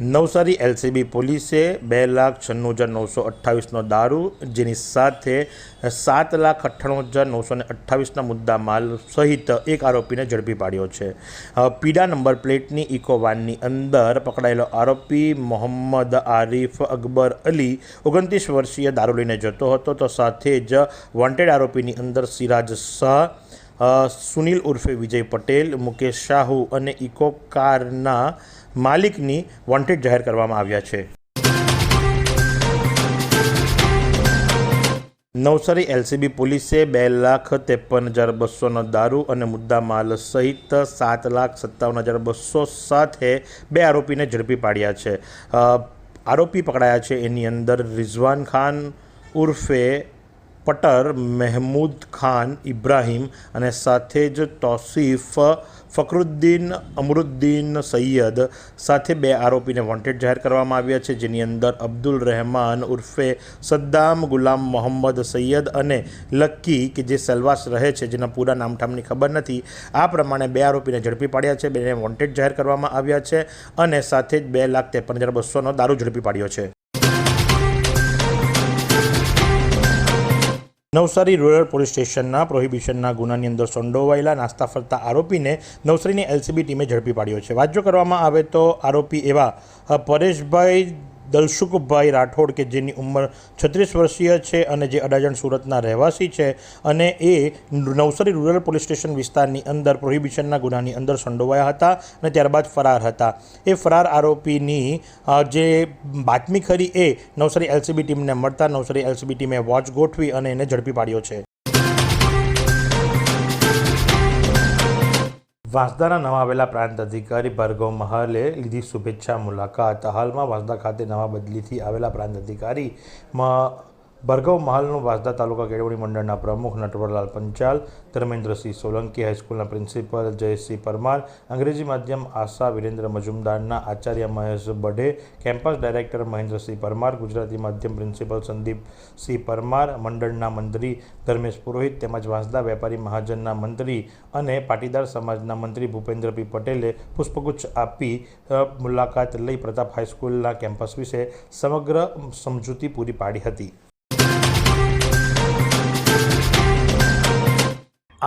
Navsari LCB પોલીસે બે લાખ છન્નું હજાર નવસો અઠ્ઠાવીસનો દારૂ, જેની સાથે સાત લાખ અઠ્ઠાણું હજાર નવસો ને અઠ્ઠાવીસના મુદ્દા માલ સહિત એક આરોપીને ઝડપી પાડ્યો છે. પીડા નંબર પ્લેટની ઇકો વાનની અંદર પકડાયેલો આરોપી મોહમ્મદ આરિફ અકબર અલી ઓગણત્રીસ વર્ષીય દારૂ લઈને જતો હતો. તો સાથે જ વોન્ટેડ આરોપીની અંદર સિરાજ શાહ સુનિલ ઉર્ફે વિજય પટેલ, મુકેશ શાહુ અને ઇકો કારના માલિકની વોન્ટેડ જાહેર કરવામાં આવ્યા છે. નવસારી એલસીબી પોલીસે બે લાખ ત્રેપન હજાર બસોનો દારૂ અને મુદ્દા માલ સહિત સાત લાખ સત્તાવન હજાર બસો સાથે બે આરોપીને ઝડપી પાડ્યા છે. આરોપી પકડાયા છે. એની અંદર રિઝવાન ખાન ઉર્ફે પટર મહેમૂદ ખાન ઇબ્રાહીમ અને સાથે જ તોસીફ ફકરુદ્દીન અમરુદ્દીન સૈયદ. સાથે બે આરોપીને વોન્ટેડ જાહેર કરવામાં આવ્યા છે, જેની અંદર અબ્દુલ રહેમાન ઉર્ફે સદ્દામ ગુલામ મોહમ્મદ સૈયદ અને લક્કી કે જે સેલવાસ રહે છે, જેના પૂરા નામઠામની ખબર નથી. આ પ્રમાણે બે આરોપીને ઝડપી પાડ્યા છે, બેને વોન્ટેડ જાહેર કરવામાં આવ્યા છે અને સાથે જ બે લાખ ત્રેપન હજાર બસોનો દારૂ ઝડપી પાડ્યો છે. નવસારી રૂરલ પોલીસ સ્ટેશનના પ્રોહિબિશનના ગુનાની અંદર સંડોવાયેલા નાસ્તા ફરતા આરોપીને નવસારીની એલસીબી ટીમે ઝડપી પાડ્યો છે. વાત જો કરવામાં આવે તો આરોપી એવા પરેશભાઈ દલસુખભાઈ રાઠોડ, કે જેની ઉંમર છત્રીસ વર્ષીય છે અને જે અડાજણ સુરતના રહેવાસી છે અને એ નવસારી રૂરલ પોલીસ સ્ટેશન વિસ્તારની અંદર પ્રોહિબિશનના ગુનાની અંદર સંડોવાયા હતા અને ત્યારબાદ ફરાર હતા. એ ફરાર આરોપીની જે બાતમી ખરી એ નવસારી એલસીબી ટીમને મળતા નવસારી એલસીબી ટીમે વોચ ગોઠવી અને એને ઝડપી પાડ્યો છે. વાંસદાના નવા આવેલા પ્રાંત અધિકારી ભાર્ગવ મહાલે લીધી શુભેચ્છા મુલાકાત. હાલમાં વાંસદા ખાતે નવા બદલીથી આવેલા પ્રાંત અધિકારીમાં ભાર્ગવ મહાલનું વાસદા તાલુકા કેળવણી મંડળના પ્રમુખ નટવરલાલ પંચાલ, ધર્મેન્દ્રસિંહ સોલંકી હાઈસ્કૂલના પ્રિન્સિપલ જયસિંહ પરમાર, અંગ્રેજી માધ્યમ આશા વિરેન્દ્ર મજુમદારના આચાર્ય મહેશ બઢે, કેમ્પસ ડાયરેક્ટર મહેન્દ્રસિંહ પરમાર, ગુજરાતી માધ્યમ પ્રિન્સિપલ સંદીપસિંહ પરમાર, મંડળના મંત્રી ધર્મેશ પુરોહિત તેમજ વાંસદા વેપારી મહાજનના મંત્રી અને પાટીદાર સમાજના મંત્રી ભૂપેન્દ્રભાઈ પટેલે પુષ્પગુચ્છ આપી મુલાકાત લઈ પ્રતાપ હાઈસ્કૂલના કેમ્પસ વિશે સમગ્ર સમજૂતી પૂરી પાડી હતી.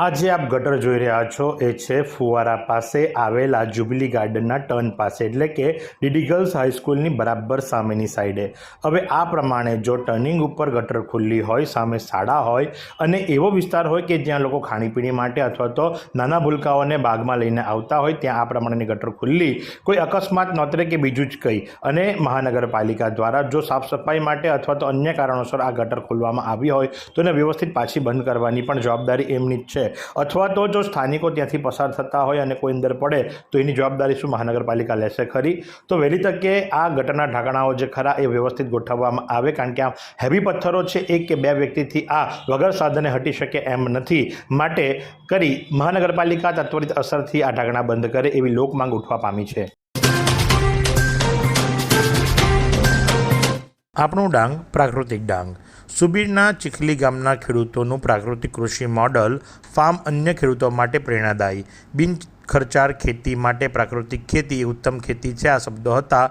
આ જે આપ ગટર જોઈ રહ્યા છો. એ છે ફુવારા પાસે આવેલા જુબલી ગાર્ડનના ટર્ન પાસે, એટલે કે ડીડી ગર્લ્સ હાઈસ્કૂલની બરાબર સામેની સાઈડે. હવે આ પ્રમાણે જો ટર્નિંગ ઉપર ગટર ખુલ્લી હોય, સામે શાળા હોય, અને એવો વિસ્તાર હોય કે જ્યાં લોકો ખાણીપીણી માટે અથવા તો નાના ભૂલકાઓને બાગમાં લઈને આવતા હોય, ત્યાં આ પ્રમાણેની ગટર ખુલ્લી કોઈ અકસ્માત નોતરે કે બીજું જ કંઈ. અને મહાનગરપાલિકા દ્વારા જો સાફ સફાઈ માટે અથવા તો અન્ય કારણોસર આ ગટર ખોલવામાં આવી હોય, તો એને વ્યવસ્થિત પાછી બંધ કરવાની પણ જવાબદારી એમની જ છે. અથવા તો જો સ્થાનિકો ત્યાંથી પસાર થતા હોય અને કોઈ અંદર પડે, તો એની જવાબદારી શું મહાનગરપાલિકા લેશે ખરી? તો વહેલી તકે આ ગટરના ઢાંકણાઓ જે ખરા એ વ્યવસ્થિત ગોઠવવામાં આવે, કારણ કે આ હેવી પથ્થરો છે, એક કે બે વ્યક્તિથી આ વગર સાધને હટી શકે એમ નથી. માટે કરી મહાનગરપાલિકા તત્વરિત અસરથી આ ઢાંકણા બંધ કરે એવી લોક માંગ ઉઠવા પામી છે. આપણું ડાંગ પ્રાકૃતિક ડાંગ. સુબીરના ચીખલી ગામના ખેડૂતોનું પ્રાકૃતિક કૃષિ મોડલ ફાર્મ અન્ય ખેડૂતો માટે પ્રેરણાદાયી. બિન ખર્ચાળ ખેતી માટે પ્રાકૃતિક ખેતી ઉત્તમ ખેતી છે, આ શબ્દો હતા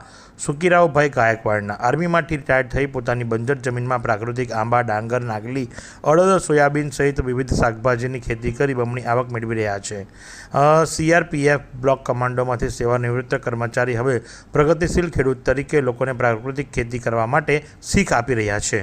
સુકીરાવભાઈ ગાયકવાડના. આર્મીમાંથી રિટાયર થઈ પોતાની બંજર જમીનમાં પ્રાકૃતિક આંબા, ડાંગર, નાગલી, અડદ, સોયાબીન સહિત વિવિધ શાકભાજીની ખેતી કરી બમણી આવક મેળવી રહ્યા છે. સીઆરપીએફ બ્લોક કમાન્ડોમાંથી સેવાનિવૃત્ત કર્મચારી હવે પ્રગતિશીલ ખેડૂત તરીકે લોકોને પ્રાકૃતિક ખેતી કરવા માટે શીખ આપી રહ્યા છે.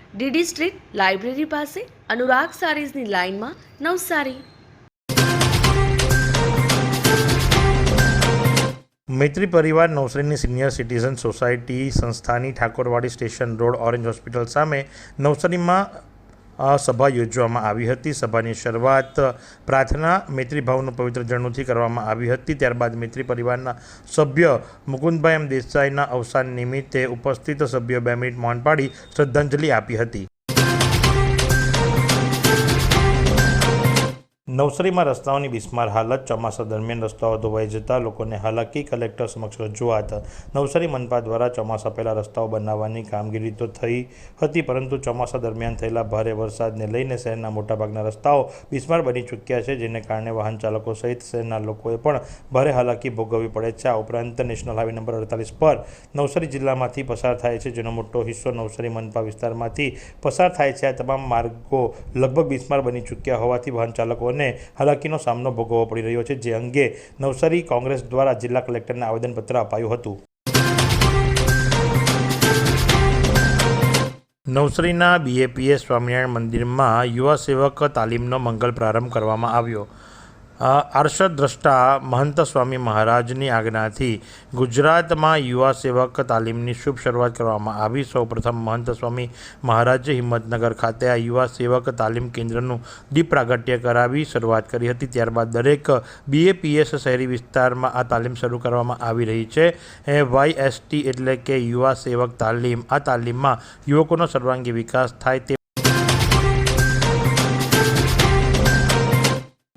DD street library પાસે અનુરાગ સારીઝની લાઇનમાં નવસારી. મૈત્રી પરિવાર નવસારીની સિનિયર સિટીઝન સોસાયટી સંસ્થાની Thakorwadi station road orange hospital સામે નવસારીમાં સભા યોજવામાં આવી હતી. સભાની શરૂઆત પ્રાર્થના મૈત્રીભાવનું પવિત્ર જળનુંથી કરવામાં આવી હતી. ત્યારબાદ મૈત્રી પરિવારના સભ્ય મુકુંદભાઈ એમ દેસાઈના અવસાન નિમિત્તે ઉપસ્થિત સભ્યો બે મિનિટ મૌન પાડી શ્રદ્ધાંજલિ આપી હતી. નવસારીમાં રસ્તાઓની બિસ્માર હાલત ચોમાસા દરમિયાન રસ્તાઓ ધોવાઈ જતા લોકોને હાલાકી કલેક્ટર સમક્ષ રજૂઆત. નવસારી મનપા દ્વારા ચોમાસા પહેલાં રસ્તાઓ બનાવવાની કામગીરી તો થઈ હતી, પરંતુ ચોમાસા દરમિયાન થયેલા ભારે વરસાદને લઈને શહેરના મોટાભાગના રસ્તાઓ બિસ્માર બની ચૂક્યા છે, જેને કારણે વાહન ચાલકો સહિત શહેરના લોકોએ પણ ભારે હાલાકી ભોગવવી પડે છે. આ ઉપરાંત નેશનલ હાઈવે નંબર અડતાલીસ પર નવસારી જિલ્લામાંથી પસાર થાય છે, જેનો મોટો હિસ્સો નવસારી મનપા વિસ્તારમાંથી પસાર થાય છે. આ તમામ માર્ગો લગભગ બિસ્માર બની ચૂક્યા હોવાથી વાહન ચાલકોને હાલાકીનો સામનો ભોગવવો પડી રહ્યો છે, જે અંગે નવસારી કોંગ્રેસ દ્વારા જિલ્લા કલેક્ટરને આવેદનપત્ર અપાયું હતું. નવસારીના બીએપીએ સ્વામિનારાયણ મંદિરમાં યુવા સેવક તાલીમનો મંગલ પ્રારંભ કરવામાં આવ્યો. દ્રષ્ટા મહંત સ્વામી મહારાજની આજ્ઞાથી ગુજરાતમાં યુવા સેવક તાલીમની શુભ શરૂઆત કરવામાં આવી. સૌપ્રથમ મહંત સ્વામી મહારાજે હિંમતનગર ખાતે આ યુવા સેવક તાલીમ કેન્દ્રનું દીપ પ્રાગટ્ય કરાવી શરૂઆત કરી હતી. ત્યારબાદ દરેક બીએપીએસ શહેરી વિસ્તારમાં આ તાલીમ શરૂ કરવામાં આવી રહી છે. એ વાયએસટી એટલે કે યુવા સેવક તાલીમ. આ તાલીમમાં યુવકોનો સર્વાંગી વિકાસ થાય તે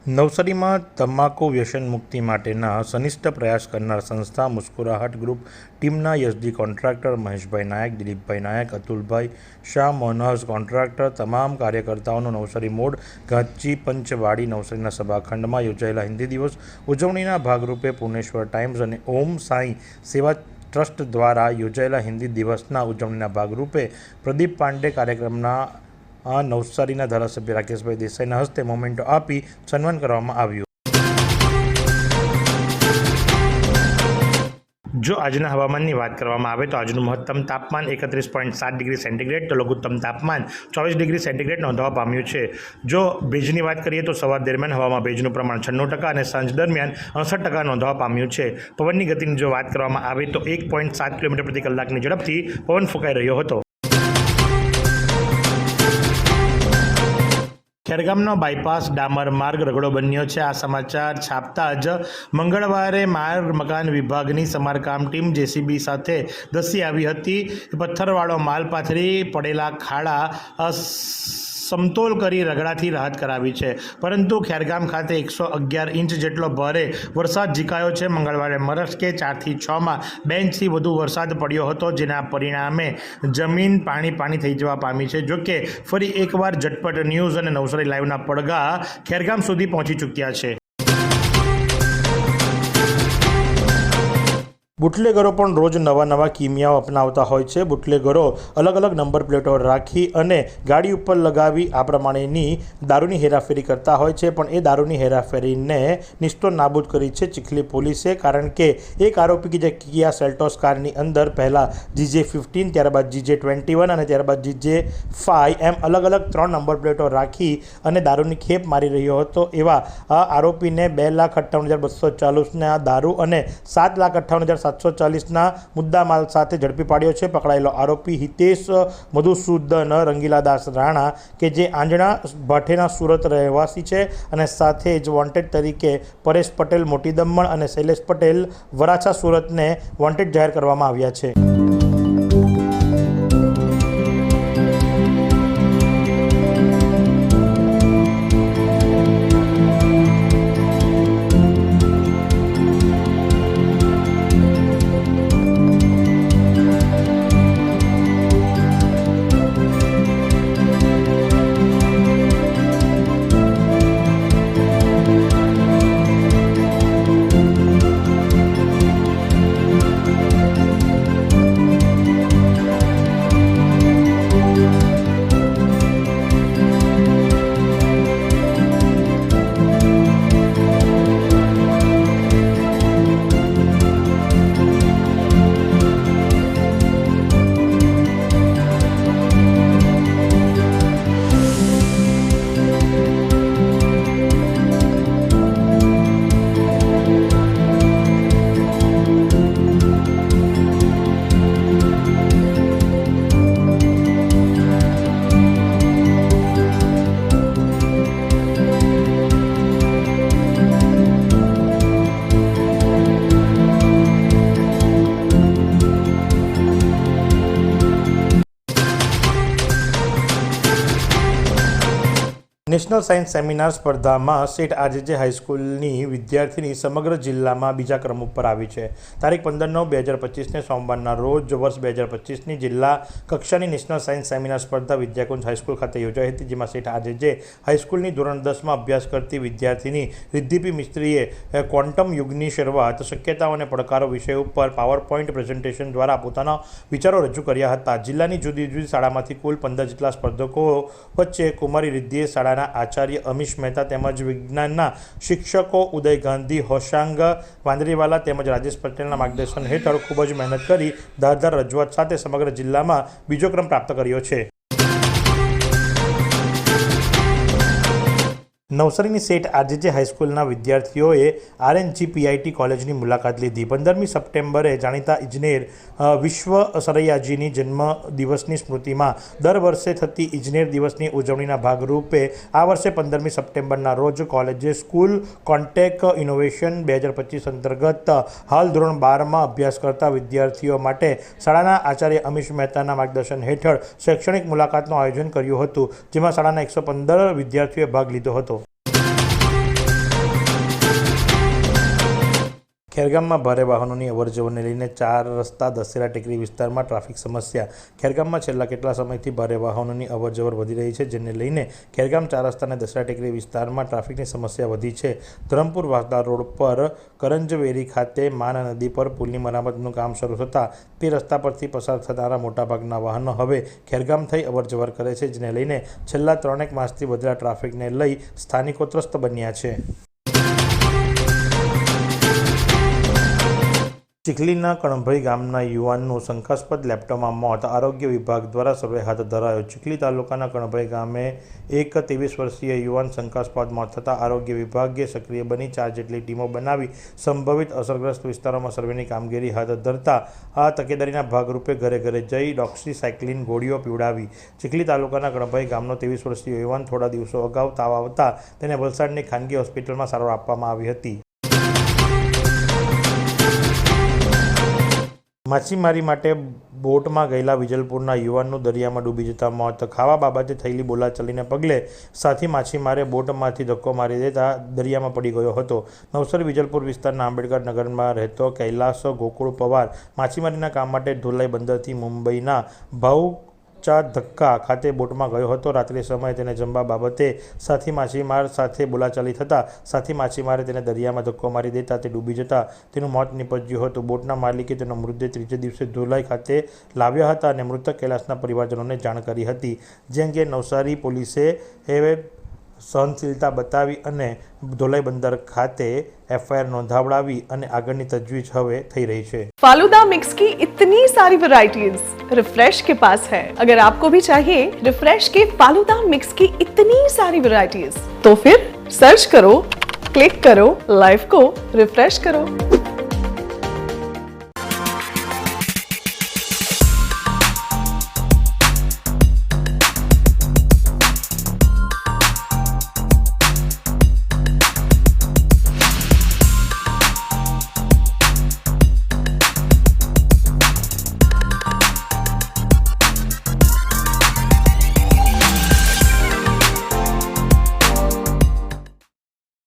નવસારીમાં તમાકુ વ્યસન મુક્તિ માટેના સનિષ્ઠ પ્રયાસ કરનાર સંસ્થા મુસ્કુરાહટ ગ્રુપ ટીમના યશદી કોન્ટ્રાક્ટર મહેશભાઈ નાયક, દિલીપભાઈ નાયક, અતુલભાઈ શાહ, મોનહસ કોન્ટ્રાક્ટર તમામ કાર્યકર્તાઓનો નવસારી મોડ ઘાંચી પંચવાડી નવસારીના સભાખંડમાં યોજાયેલા હિન્દી દિવસ ઉજવણીના ભાગરૂપે પુનેશ્વર ટાઈમ્સ અને ઓમ સાંઈ સેવા ટ્રસ્ટ દ્વારા યોજાયેલા હિન્દી દિવસના ઉજવણીના ભાગરૂપે પ્રદીપ પાંડે કાર્યક્રમના નવસારીના ધારાસભ્ય રાકેશભાઈ દેસાઈના હસ્તે મોમેન્ટો આપી સન્માન કરવામાં આવ્યું. જો આજના હવામાનની વાત કરવામાં આવે તો આજનું મહત્તમ તાપમાન એકત્રીસ પોઈન્ટ સાત ડિગ્રી સેન્ટીગ્રેડ તો લઘુત્તમ તાપમાન ચોવીસ ડિગ્રી સેન્ટીગ્રેડ નોંધવા પામ્યું છે. જો ભેજની વાત કરીએ તો સવાર દરમિયાન હવામાં ભેજનું પ્રમાણ છન્નું ટકા અને સાંજ દરમિયાન અડસઠ ટકા નોંધવા પામ્યું છે. પવનની ગતિની જો વાત કરવામાં આવે તો એક પોઈન્ટ સાત કિલોમીટર પ્રતિ કલાકની ઝડપથી પવન ફૂંકાઈ રહ્યો હતો. ખેરગામનો બાયપાસ ડામર માર્ગ રગડો બન્યો છે. આ સમાચાર છાપતા જ મંગળવારે માર્ગ મકાન વિભાગની સમારકામ ટીમ જેસીબી સાથે ધસી આવી હતી. પથ્થરવાળો માલ પાથરી પડેલા ખાડા સમતોલ કરી રગડાથી રાહત કરાવી છે. પરંતુ ખેરગામ ખાતે એકસો અગિયાર ઇંચ જેટલો ભારે વરસાદ ઝીકાયો છે. મંગળવારે મરસ્કે ચારથી છમાં બે ઇંચથી વધુ વરસાદ પડ્યો હતો, જેના પરિણામે જમીન પાણી પાણી થઈ જવા પામી છે. જોકે ફરી એકવાર ઝટપટ ન્યૂઝ અને નવસારી લાઈવના પડઘા ખેરગામ સુધી પહોંચી ચૂક્યા છે. બુટલેગરો પણ રોજ નવા નવા કિમિયાઓ અપનાવતા હોય છે. બુટલેગરો અલગ અલગ નંબર પ્લેટો રાખી અને ગાડી ઉપર લગાવી આ પ્રમાણેની દારૂની હેરાફેરી કરતા હોય છે. પણ એ દારૂની હેરાફેરીને નિસ્તો નાબૂદ કરી છે ચીખલી પોલીસે, કારણ કે એક આરોપી કે જે કિયા સેલ્ટોસ કારની અંદર પહેલાં જીજે ફિફ્ટીન, ત્યારબાદ જીજે ટ્વેન્ટી વન અને ત્યારબાદ જીજે ફાઇવ એમ અલગ અલગ ત્રણ નંબર પ્લેટો રાખી અને દારૂની ખેપ મારી રહ્યો હતો. એવા આરોપીને બે લાખ અઠ્ઠાવન હજાર બસો ચાલીસના દારૂ અને સાત લાખ અઠ્ઠાવન હજાર સાતસો ચાલીસના મુદ્દામાલ સાથે ઝડપી પાડ્યો છે. પકડાયેલો આરોપી હિતેશ મધુસૂદન રંગીલાદાસ રાણા, કે જે આંજણા ભાઠેના સુરત રહેવાસી છે અને સાથે જ વોન્ટેડ તરીકે પરેશ પટેલ, મોટી દમણ અને શૈલેષ પટેલ વરાછા સુરતને વોન્ટેડ જાહેર કરવામાં આવ્યા છે. નેશનલ સાયન્સ સેમિનાર સ્પર્ધામાં સેટ આરજેજે હાઈસ્કૂલની વિદ્યાર્થીની સમગ્ર જિલ્લામાં બીજા ક્રમ ઉપર આવી છે. તારીખ પંદર નવ બે હજાર પચીસને સોમવારના રોજ વર્ષ બે હજાર પચીસની જિલ્લા કક્ષાની નેશનલ સાયન્સ સેમિનાર સ્પર્ધા વિદ્યાકુંજ હાઈસ્કૂલ ખાતે યોજાઈ હતી, જેમાં સેટ આરજેજે હાઈસ્કૂલની ધોરણ દસમાં અભ્યાસ કરતી વિદ્યાર્થીની રિદ્ધિપી મિસ્ત્રીએ ક્વોન્ટમ યુગની શરૂઆત, શક્યતાઓ અને પડકારો વિષય ઉપર પાવર પોઈન્ટ પ્રેઝન્ટેશન દ્વારા પોતાના વિચારો રજૂ કર્યા હતા. જિલ્લાની જુદી જુદી શાળામાંથી કુલ પંદર જેટલા સ્પર્ધકો વચ્ચે કુમારી રિદ્ધિએ શાળાના આચાર્ય અમીશ મહેતા તેમજ વિજ્ઞાનના શિક્ષકો ઉદય ગાંધી, હોશાંગ વાંદરીવાલા તેમજ રાજેશ પટેલના માર્ગદર્શન હેઠળ ખૂબ જ મહેનત કરી ધારદાર રજૂઆત સાથે સમગ્ર જિલ્લામાં બીજો ક્રમ પ્રાપ્ત કર્યો છે. નવસારીની સેટ આરજેજે હાઈસ્કૂલના વિદ્યાર્થીઓએ આરએનજી પીઆઈટી કોલેજની મુલાકાત લીધી. પંદરમી સપ્ટેમ્બરે જાણીતા ઇજનેર વિશ્વ સરૈયાજીની જન્મ દિવસની સ્મૃતિમાં દર વર્ષે થતી ઇજનેર દિવસની ઉજવણીના ભાગરૂપે આ વર્ષે પંદરમી સપ્ટેમ્બરના રોજ કોલેજે સ્કૂલ કોન્ટેક ઇનોવેશન બે હજાર પચીસ અંતર્ગત હાલ ધોરણ બારમાં અભ્યાસ કરતા વિદ્યાર્થીઓ માટે શાળાના આચાર્ય અમીશ મહેતાના માર્ગદર્શન હેઠળ શૈક્ષણિક મુલાકાતનું આયોજન કર્યું હતું, જેમાં શાળાના એકસો પંદર વિદ્યાર્થીઓએ ભાગ લીધો હતો. ખેરગામમાં ભારે વાહનોની અવરજવરને લઈને ચાર રસ્તા દશેરા ટેકરી વિસ્તારમાં ટ્રાફિક સમસ્યા. ખેરગામમાં છેલ્લા કેટલા સમયથી ભારે વાહનોની અવરજવર વધી રહી છે, જેને લઈને ખેરગામ ચાર રસ્તા અને દશેરા ટેકરી વિસ્તારમાં ટ્રાફિકની સમસ્યા વધી છે. ધરમપુર વાસદા રોડ પર કરંજવેરી ખાતે માના નદી પર પુલની મરામતનું કામ શરૂ થતાં તે રસ્તા પરથી પસાર થનારા મોટાભાગના વાહનો હવે ખેરગામ થઈ અવરજવર કરે છે, જેને લઈને છેલ્લા ત્રણેક માસથી વધેલા ટ્રાફિકને લઈ સ્થાનિકો ત્રસ્ત બન્યા છે. ચીખલીના કણભાઈ ગામના યુવાનનું શંકાસ્પદ લેપટોપમાં મોત. આરોગ્ય વિભાગ દ્વારા સર્વે હાથ ધરાયો. ચીખલી તાલુકાના કણભાઈ ગામે એક ત્રેવીસ વર્ષીય યુવાન શંકાસ્પદ મોત થતાં આરોગ્ય વિભાગે સક્રિય બની ચાર જેટલી ટીમો બનાવી સંભવિત અસરગ્રસ્ત વિસ્તારોમાં સર્વેની કામગીરી હાથ ધરતા આ તકેદારીના ભાગરૂપે ઘરે ઘરે જઈ ડોક્સીસાયક્લિન ગોળીઓ પીવડાવી. ચીખલી તાલુકાના કણભાઈ ગામનો ત્રેવીસ વર્ષીય યુવાન થોડા દિવસો અગાઉ તાવ આવતા તેને વલસાડની ખાનગી હોસ્પિટલમાં સારવાર આપવામાં આવી હતી. માછીમારી માટે બોટમાં ગયેલા વિજલપુરના યુવાનનું દરિયામાં ડૂબી જતા મોત. ખાવા બાબતે થયેલી બોલાચાલીને પગલે સાથી માછીમારે બોટમાંથી ધક્કો મારી દેતા દરિયામાં પડી ગયો હતો. નવસર વિજલપુર વિસ્તારના આંબેડકર નગરમાં રહેતો કૈલાસ ગોકુળ પવાર માછીમારીના કામ માટે ધોલાઈ બંદરથી મુંબઈના ભાવ ધક્કા ખાતે બોટમાં ગયો હતો. રાત્રે સમયે તેને જમવા બાબતે સાથી માછીમાર સાથે બોલાચાલી થતાં સાથી માછીમારે તેને દરિયામાં ધક્કો મારી દેતા તે ડૂબી જતા તેનું મોત નીપજ્યું હતું. બોટના માલિકે તેનો મૃતદેહ ત્રીજે દિવસે ધોલાઈ ખાતે લાવ્યા હતા અને મૃતક કૈલાસના પરિવારજનોને જાણ કરી હતી. જે અંગે નવસારી પોલીસે સહનશીલતા બતાવી અને ધોલાઈ બંદર ખાતે એફઆઈઆર નોંધાવડાવી અને આગળની તજવીજ હવે થઈ રહી છે फालूदा मिक्स की इतनी सारी वैरायटीज रिफ्रेश के पास है अगर आपको भी चाहिए रिफ्रेश के फालूदा मिक्स की इतनी सारी वैरायटीज तो फिर सर्च करो क्लिक करो लाइफ को रिफ्रेश करो